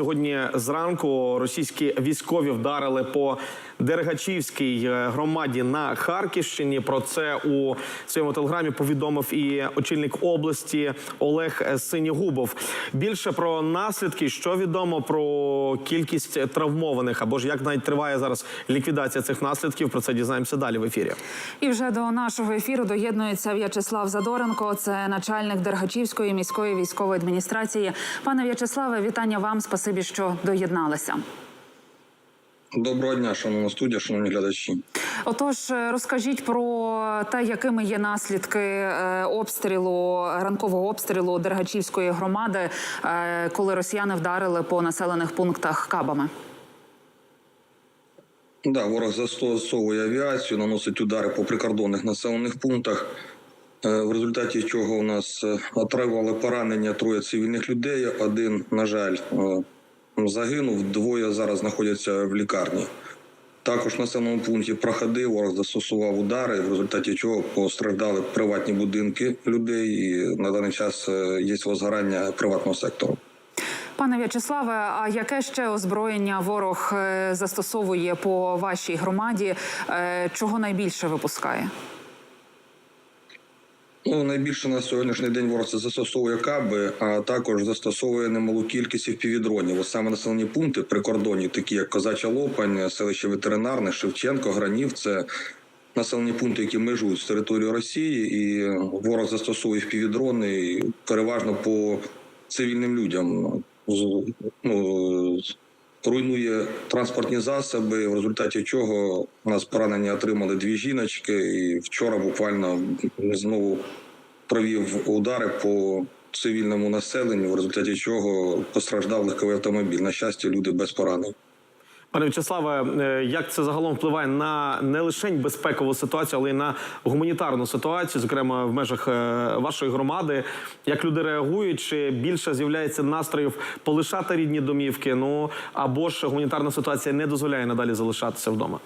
сьогодні зранку російські військові вдарили по Дергачівській е, громаді на Харківщині. Про це у своєму телеграмі повідомив і очільник області Олег Синігубов. Більше про наслідки, що відомо про кількість травмованих, або ж як навіть триває зараз ліквідація цих наслідків. Про це дізнаємося далі в ефірі. І вже до нашого ефіру доєднується В'ячеслав Задоренко, це начальник Дергачівської міської військової адміністрації. Пане В'ячеславе, вітання вам. Спасибі, що доєдналися. Доброго дня, шановна студія, шановні глядачі. Отож, е, розкажіть про те, якими є наслідки е, обстрілу ранкового обстрілу Дергачівської громади, е, коли росіяни вдарили по населених пунктах кабами. Да, ворог застосовує авіацію, наносить удари по прикордонних населених пунктах. В результаті чого у нас отримали поранення троє цивільних людей. Один, на жаль, загинув, двоє зараз знаходяться в лікарні. Також в населеному пункті проходи ворог застосував удари, в результаті чого постраждали приватні будинки людей, і на даний час е, є возгорання приватного сектору. Пане В'ячеславе, а яке ще озброєння ворог е, застосовує по вашій громаді? Е, Чого найбільше випускає? Ну, найбільше на сьогоднішній день ворог застосовує каби, а також застосовує немалу кількість півдронів. Ось саме населені пункти прикордонні, такі як Козача Лопань, селище Ветеринарне, Шевченко, Гранів. Це населені пункти, які межують з територією Росії, і ворог застосовує півдрони переважно по цивільним людям. Ну, руйнує транспортні засоби, в результаті чого у нас поранення отримали дві жіночки, і вчора буквально знову провів удари по цивільному населенню, в результаті чого постраждав легковий автомобіль. На щастя, люди без поранень. Пане В'ячеславе, е, як це загалом впливає на не лише безпекову ситуацію, але й на гуманітарну ситуацію, зокрема в межах е, вашої громади? Як люди реагують? Чи більше з'являється настроїв полишати рідні домівки? Ну або ж гуманітарна ситуація не дозволяє надалі залишатися вдома?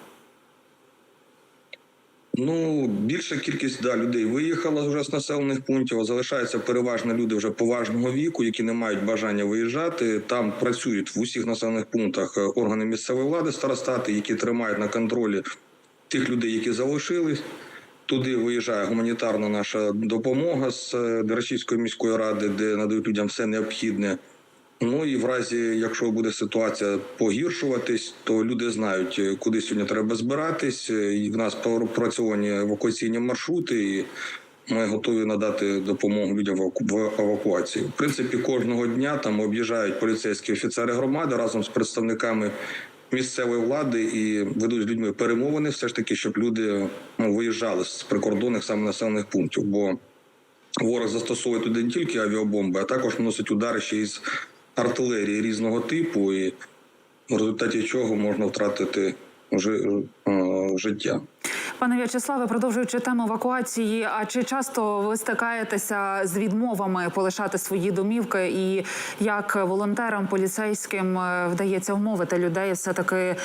Ну, більша кількість да, людей виїхала вже з населених пунктів. а Залишаються переважно люди вже поважного віку, які не мають бажання виїжджати. Там працюють в усіх населених пунктах е, органи місцевої влади, старостати, які тримають на контролі тих людей, які залишились. Туди виїжджає гуманітарна наша допомога з е, Дерачівської міської ради, де надають людям все необхідне. Ну і в разі, якщо буде ситуація погіршуватись, то люди знають, е, куди сьогодні треба збиратись. Е, І в нас пропрацьовані евакуаційні маршрути, і ми готові надати допомогу людям в евакуації. В принципі, кожного дня там об'їжджають поліцейські офіцери громади разом з представниками місцевої влади і ведуть з людьми перемовини, все ж таки, щоб люди ну, виїжджали з прикордонних саме населених пунктів. Бо Ворог застосовує туди не тільки авіабомби, а також наносить удари ще із артилерії різного типу, і в результаті чого можна втратити жи- е, життя. Пане В'ячеславе, продовжуючи тему евакуації, а чи часто ви стикаєтеся з відмовами полишати свої домівки, і як волонтерам, поліцейським е, вдається вмовити людей все таки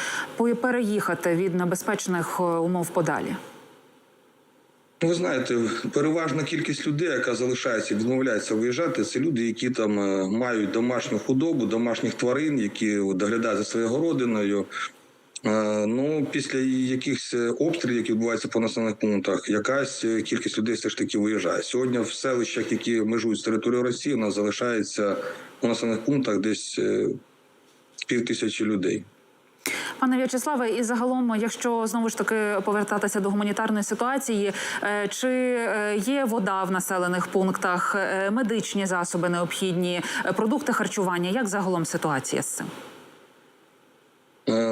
переїхати від небезпечних е, умов подалі? Ви знаєте, переважна кількість людей, яка залишається, відмовляється виїжджати, це люди, які там е, мають домашню худобу, домашніх тварин, які доглядають за своєю городиною. Е, Ну, після якихось обстрілів, які відбуваються по населених пунктах, якась е, кількість людей все ж таки виїжджає. Сьогодні в селищах, які межують з територією Росії, у нас залишається по населених пунктах десь е, пів тисячі людей. Пане В'ячеславе, і загалом, якщо знову ж таки повертатися до гуманітарної ситуації, е, чи е, є вода в населених пунктах, е, медичні засоби необхідні, продукти харчування? Як загалом ситуація з цим?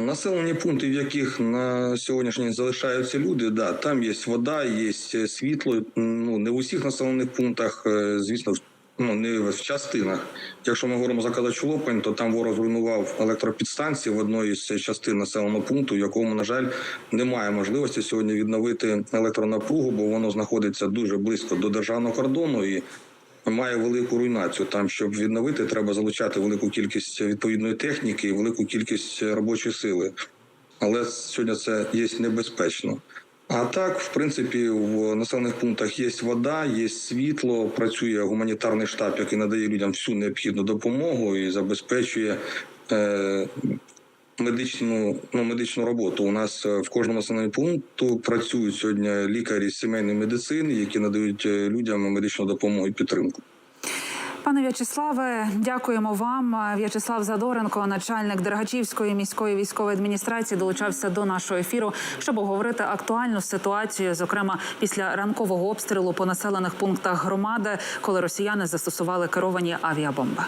Населені пункти, в яких на сьогоднішній день залишаються люди, да, там є вода, є світло. Ну не в усіх населених пунктах, звісно, ну не в частинах. Якщо ми говоримо за Казачу то там ворог зруйнував електропідстанції в одній з частин населеного пункту, якому, на жаль, немає можливості сьогодні відновити електронапругу, бо воно знаходиться дуже близько до державного кордону і має велику руйнацію. Там, щоб відновити, треба залучати велику кількість відповідної техніки і велику кількість робочої сили. Але сьогодні це є небезпечно. А так, в принципі, в населених пунктах є вода, є світло, працює гуманітарний штаб, який надає людям всю необхідну допомогу і забезпечує е, медичну, ну, медичну роботу. У нас е, в кожному населеному пункту працюють сьогодні лікарі сімейної медицини, які надають е, людям медичну допомогу і підтримку. Пане В'ячеславе, дякуємо вам. В'ячеслав Задоренко, начальник Дергачівської міської військової адміністрації, долучався до нашого ефіру, щоб обговорити актуальну ситуацію, зокрема після ранкового обстрілу по населених пунктах громади, коли росіяни застосували керовані авіабомби.